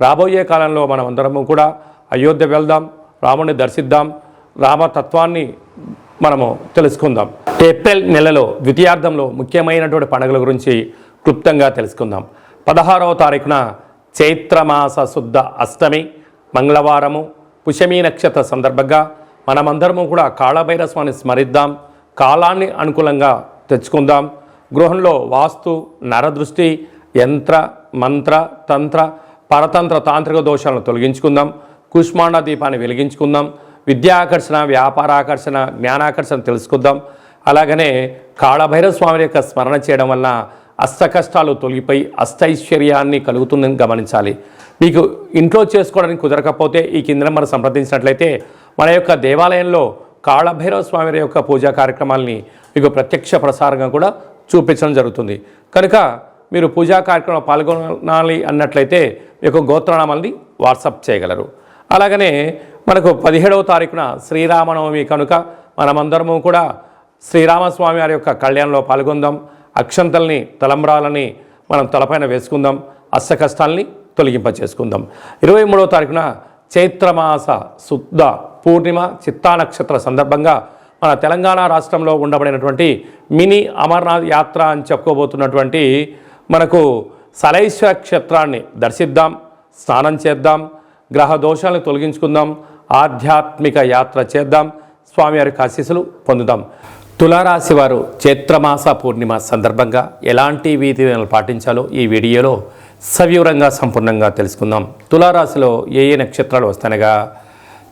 రాబోయే కాలంలో మనం అందరము కూడా అయోధ్య వెళ్దాం రాముణ్ణి దర్శిద్దాం రామతత్వాన్ని మనము తెలుసుకుందాం. ఏప్రిల్ నెలలో ద్వితీయార్థంలో ముఖ్యమైనటువంటి పండుగల గురించి క్లుప్తంగా తెలుసుకుందాం. పదహారవ తారీఖున చైత్రమాస శుద్ధ అష్టమి మంగళవారము పుషమి నక్షత్ర సందర్భంగా మనమందరము కూడా కాళభైర స్వామిని స్మరిద్దాం కాలాన్ని అనుకూలంగా తెచ్చుకుందాం. గృహంలో వాస్తు నరదృష్టి యంత్ర మంత్ర తంత్ర పరతంత్ర తాంత్రిక దోషాలను తొలగించుకుందాం కుష్మాండ దీపాన్ని వెలిగించుకుందాం విద్యాకర్షణ వ్యాపారాకర్షణ జ్ఞానాకర్షణ తెలుసుకుందాం. అలాగనే కాళభైరవ స్వామి యొక్క స్మరణ చేయడం వలన అష్ట కష్టాలు తొలగిపోయి అష్టైశ్వర్యాన్ని కలుగుతుందని గమనించాలి. మీకు ఇంట్లో చేసుకోవడానికి కుదరకపోతే ఈ కింద మనం సంప్రదించినట్లయితే మన యొక్క దేవాలయంలో కాళభైరవ స్వామి యొక్క పూజా కార్యక్రమాల్ని మీకు ప్రత్యక్ష ప్రసారంగా కూడా చూపించడం జరుగుతుంది. కనుక మీరు పూజా కార్యక్రమంలో పాల్గొనాలి అన్నట్లయితే యొక్క గోత్రనామాల్ని వాట్సప్ చేయగలరు. అలాగనే మనకు పదిహేడవ తారీఖున శ్రీరామనవమి కనుక మనమందరము కూడా శ్రీరామస్వామి వారి యొక్క కళ్యాణంలో పాల్గొందాం. అక్షంతల్ని తలంబ్రాలని మనం తలపైన వేసుకుందాం. అష్ట కష్టాల్ని తొలగింప చేసుకుందాం ఇరవై మూడవ తారీఖున చైత్రమాస శుద్ధ పూర్ణిమ చిత్తా నక్షత్ర సందర్భంగా మన తెలంగాణ రాష్ట్రంలో ఉండబడినటువంటి మినీ అమర్నాథ్ యాత్ర అని చెప్పుకోబోతున్నటువంటి మనకు సలైశ్వర క్షేత్రాన్ని దర్శిద్దాం స్నానం చేద్దాం గ్రహ దోషాలను తొలగించుకుందాం ఆధ్యాత్మిక యాత్ర చేద్దాం స్వామివారికి ఆశీస్సులు పొందుదాం. తులారాశి వారు చైత్రమాస పూర్ణిమ సందర్భంగా ఎలాంటి వీధి పాటించాలో ఈ వీడియోలో సవివరంగా సంపూర్ణంగా తెలుసుకుందాం. తులారాశిలో ఏ ఏ నక్షత్రాలు వస్తానగా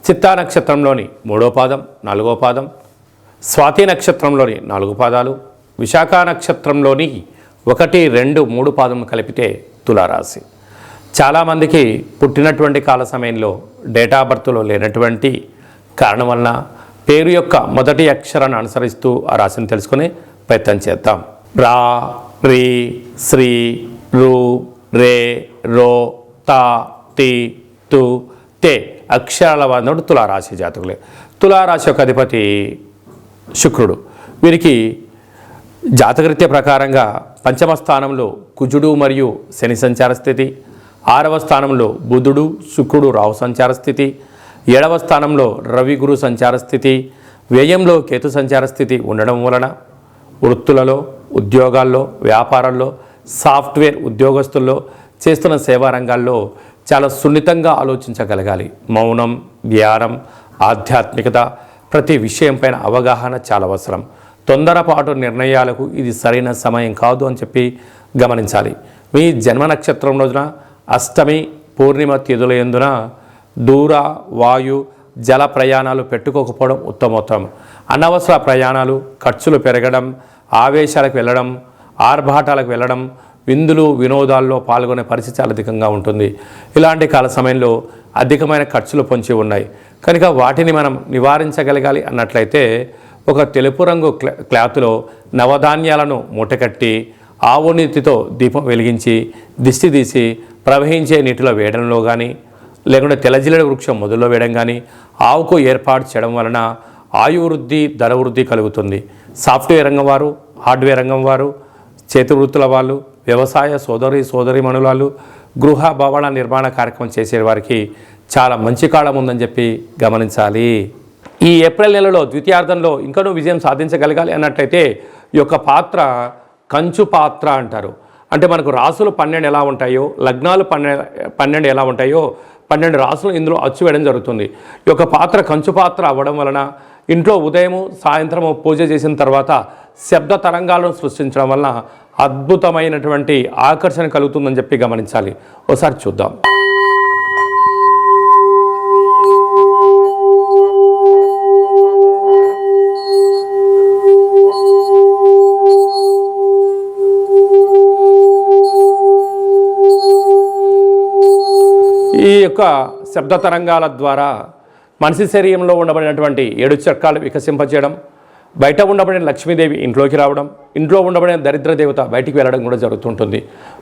చిత్తా నక్షత్రంలోని మూడో పాదం నాలుగో పాదం స్వాతి నక్షత్రంలోని నాలుగు పాదాలు విశాఖ నక్షత్రంలోని ఒకటి రెండు మూడు పాదం కలిపితే తులారాశి. చాలామందికి పుట్టినటువంటి కాల సమయంలో డేటా బర్త్లో లేనటువంటి కారణం వలన పేరు యొక్క మొదటి అక్షరాన్ని అనుసరిస్తూ ఆ రాశిని తెలుసుకుని ప్రయత్నం చేద్దాం. రా రీ శ్రీ రు రే రో తా తి తు తే అక్షరాల వాడినప్పుడు తులారాశి జాతకులే. తులారాశి యొక్క అధిపతి శుక్రుడు. వీరికి జాతకరీత్య ప్రకారంగా పంచమ స్థానంలో కుజుడు మరియు శని సంచార స్థితి ఆరవ స్థానంలో బుధుడు శుక్రుడు రావు సంచార స్థితి ఏడవ స్థానంలో రవి గురు సంచార స్థితి వ్యయంలో కేతు సంచార స్థితి ఉండడం వలన వృత్తులలో ఉద్యోగాల్లో వ్యాపారాల్లో సాఫ్ట్వేర్ ఉద్యోగస్తుల్లో చేస్తున్న సేవా రంగాల్లో చాలా సున్నితంగా ఆలోచించగలగాలి. మౌనం ధ్యానం ఆధ్యాత్మికత ప్రతి విషయంపైన అవగాహన చాలా అవసరం. తొందరపాటు నిర్ణయాలకు ఇది సరైన సమయం కాదు అని చెప్పి గమనించాలి. మీ జన్మ నక్షత్రం రోజున అష్టమి పూర్ణిమ తిథులయందున దూర వాయు జల ప్రయాణాలు పెట్టుకోకపోవడం ఉత్తమోత్తమం. అనవసర ప్రయాణాలు ఖర్చులు పెరగడం ఆవేశాలకు వెళ్ళడం ఆర్భాటాలకు వెళ్ళడం విందులు వినోదాల్లో పాల్గొనే పరిస్థితి చాలా అధికంగా ఉంటుంది. ఇలాంటి కాల సమయంలో అధికమైన ఖర్చులు పొంచి ఉన్నాయి. కనుక వాటిని మనం నివారించగలగాలి అన్నట్లయితే ఒక తెలుపు రంగు క్లా క్లాత్లో నవధాన్యాలను మూటకట్టి ఆవు నీతితో దీపం వెలిగించి దిష్టి తీసి ప్రవహించే నీటిలో వేయడంలో కానీ లేకుంటే తెల్లజిల్లెడ వృక్షం మొదల్లో వేయడం కానీ ఆవుకు ఏర్పాటు చేయడం వలన ఆయువృద్ధి ధర వృద్ధి కలుగుతుంది. సాఫ్ట్వేర్ రంగం వారు హార్డ్వేర్ రంగం వారు చేతి వృత్తుల వాళ్ళు వ్యవసాయ సోదరి సోదరి మనులాలు గృహ భవన నిర్మాణ కార్యక్రమం చేసే వారికి చాలా మంచి కాలం ఉందని చెప్పి గమనించాలి. ఈ ఏప్రిల్ నెలలో ద్వితీయార్థంలో ఇంకనూ విజయం సాధించగలగాలి అన్నట్లయితే ఈ యొక్క పాత్ర కంచు పాత్ర అంటారు. అంటే మనకు రాసులు పన్నెండు ఎలా ఉంటాయో లగ్నాలు పన్నెండు పన్నెండు ఎలా ఉంటాయో పన్నెండు రాసులు ఇందులో అచ్చు వేయడం జరుగుతుంది. ఈ యొక్క పాత్ర కంచు పాత్ర అవ్వడం వలన ఇంట్లో ఉదయము సాయంత్రము పూజ చేసిన తర్వాత శబ్ద తరంగాలను సృష్టించడం వలన అద్భుతమైనటువంటి ఆకర్షణ కలుగుతుందని చెప్పి గమనించాలి. ఒకసారి చూద్దాం. యొక్క శబ్ద తరంగాల ద్వారా మనిషి శరీరంలో ఉండబడినటువంటి ఏడు చక్రాలు వికసింపజేయడం బయట ఉండబడిన లక్ష్మీదేవి ఇంట్లోకి రావడం ఇంట్లో ఉండబడిన దరిద్ర దేవత బయటికి వెళ్ళడం కూడా జరుగుతుంటుంది.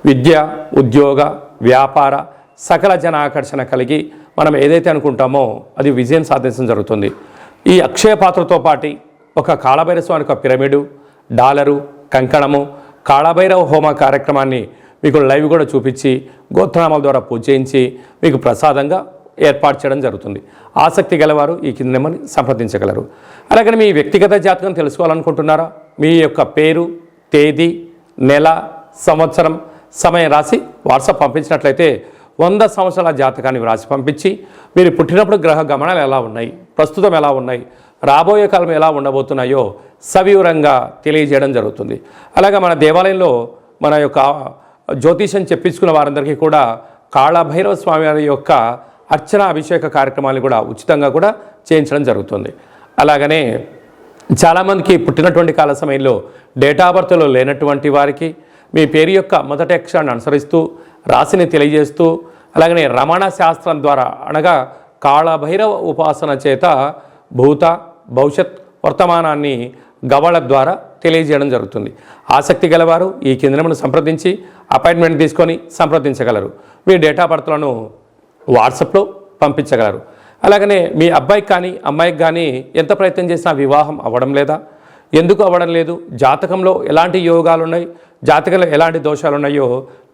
విద్య ఉద్యోగ వ్యాపార సకల జన ఆకర్షణ కలిగి మనం ఏదైతే అనుకుంటామో అది విజయం సాధించడం జరుగుతుంది. ఈ అక్షయ పాత్రతో పాటి ఒక కాళభైరస్వామి యొక్క పిరమిడు డాలరు కంకణము కాళభైరవ హోమ కార్యక్రమాన్ని మీకు లైవ్ కూడా చూపించి గోత్రనామాల ద్వారా పూజ చేయించి మీకు ప్రసాదంగా ఏర్పాటు చేయడం జరుగుతుంది. ఆసక్తి గలవారు ఈ కింద నెంబర్ని సంప్రదించగలరు. అలాగే మీ వ్యక్తిగత జాతకం తెలుసుకోవాలనుకుంటున్నారా? మీ యొక్క పేరు తేదీ నెల సంవత్సరం సమయం రాసి వాట్సాప్ పంపించినట్లయితే వంద సంవత్సరాల జాతకాన్ని వ్రాసి పంపించి మీరు పుట్టినప్పుడు గ్రహ గమనాలు ఎలా ఉన్నాయి? ప్రస్తుతం ఎలా ఉన్నాయి? రాబోయే కాలం ఎలా ఉండబోతున్నాయో సవివరంగా తెలియజేయడం జరుగుతుంది. అలాగే మన దేవాలయంలో మన యొక్క జ్యోతిషం చెప్పించుకున్న వారందరికీ కూడా కాళభైరవ స్వామి వారి యొక్క అర్చన అభిషేక కార్యక్రమాలు కూడా ఉచితంగా కూడా చేయించడం జరుగుతుంది. అలాగనే చాలామందికి పుట్టినటువంటి కాల సమయంలో డేటా బర్త్లో లేనటువంటి వారికి మీ పేరు యొక్క మొదటి అక్షరాన్ని అనుసరిస్తూ రాశిని తెలియజేస్తూ అలాగనే రమణ శాస్త్రం ద్వారా అనగా కాళభైరవ ఉపాసన చేత భూత భవిష్యత్ వర్తమానాన్ని గవళ ద్వారా తెలియజేయడం జరుగుతుంది. ఆసక్తి గలవారు ఈ కేంద్రమును సంప్రదించి అపాయింట్మెంట్ తీసుకొని సంప్రదించగలరు. మీ డేటా బర్త్లను వాట్సాప్లో పంపించగలరు. అలాగనే మీ అబ్బాయికి కానీ అమ్మాయికి కానీ ఎంత ప్రయత్నం చేసినా వివాహం అవ్వడం లేదా? ఎందుకు అవ్వడం లేదు? జాతకంలో ఎలాంటి యోగాలు ఉన్నాయి జాతకంలో ఎలాంటి దోషాలు ఉన్నాయో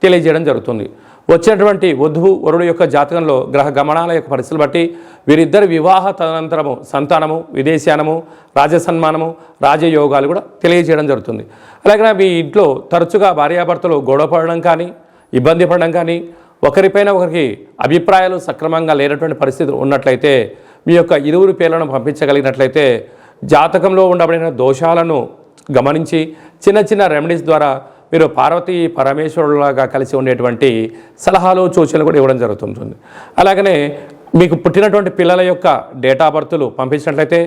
తెలియజేయడం జరుగుతుంది. వచ్చినటువంటి వధువు వరుడు యొక్క జాతకంలో గ్రహ గమనాల యొక్క పరిస్థితులు బట్టి వీరిద్దరి వివాహ తదనంతరము సంతానము విదేశానము రాజసన్మానము రాజయోగాలు కూడా తెలియజేయడం జరుగుతుంది. అలాగే మీ ఇంట్లో తరచుగా భార్యాభర్తలు గొడవ పడడం కానీ ఇబ్బంది పడడం కానీ ఒకరిపైన ఒకరికి అభిప్రాయాలు సక్రమంగా లేనటువంటి పరిస్థితి ఉన్నట్లయితే మీ యొక్క ఇరువురు పేర్లను పంపించగలిగినట్లయితే జాతకంలో ఉండబడిన దోషాలను గమనించి చిన్న చిన్న రెమెడీస్ ద్వారా మీరు పార్వతీ పరమేశ్వరులాగా కలిసి ఉండేటువంటి సలహాలు సూచనలు కూడా ఇవ్వడం జరుగుతుంటుంది. అలాగనే మీకు పుట్టినటువంటి పిల్లల యొక్క డేటా బర్త్లు పంపించినట్లయితే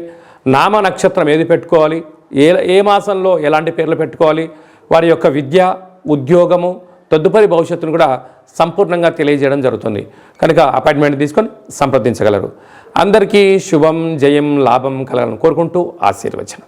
నామ నక్షత్రం ఏది పెట్టుకోవాలి ఏ ఏ మాసంలో ఎలాంటి పేర్లు పెట్టుకోవాలి వారి యొక్క విద్య ఉద్యోగము తదుపరి భవిష్యత్తును కూడా సంపూర్ణంగా తెలియజేయడం జరుగుతుంది. కనుక అపాయింట్మెంట్ తీసుకొని సంప్రదించగలరు. అందరికీ శుభం జయం లాభం కలగాలని కోరుకుంటూ ఆశీర్వచనం.